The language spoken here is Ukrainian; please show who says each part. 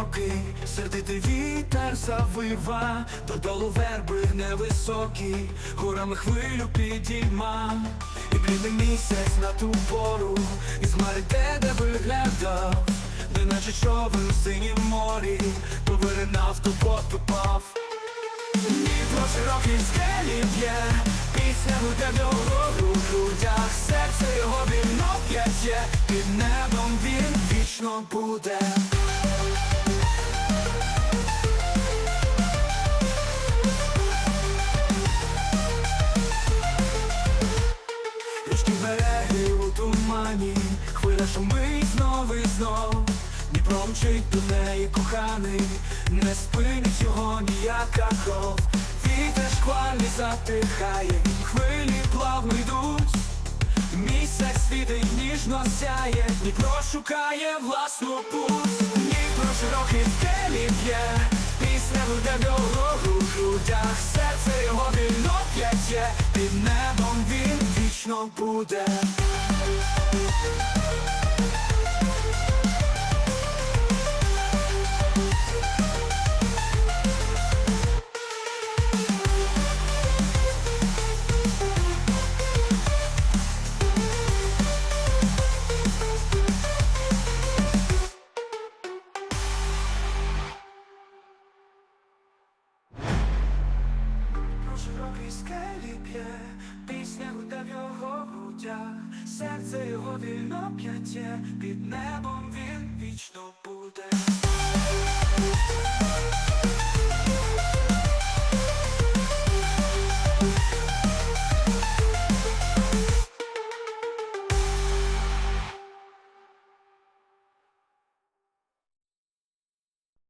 Speaker 1: кроки, сердитий вітер завива, додолу верби невисокі, горами хвилю підійма, і блідний місяць на ту пору, із хмари те, де виглядав, неначе човен в синім морі, то виринав, то потопав. Дніпро широкий скелі б'є, пісня гуде в його у грудях, серце його вільно п'яє, під небом він вічно буде. Тумані, хвиля шумить знов і знов. Дніпро мчить до неї коханий, не спинить його ніяка кров. Вітер шквальний затихає, хвилі плавно йдуть. Місяць світить ніжно сяє, Дніпро шукає власну путь. Дніпро широкий скелі б'є, пісня в його у грудях, серце його вільно п'яє, під небом він вічно буде. Широкий скелі п'є, пісня гуде в його грудях, серце його вільно п'яттє, під небом він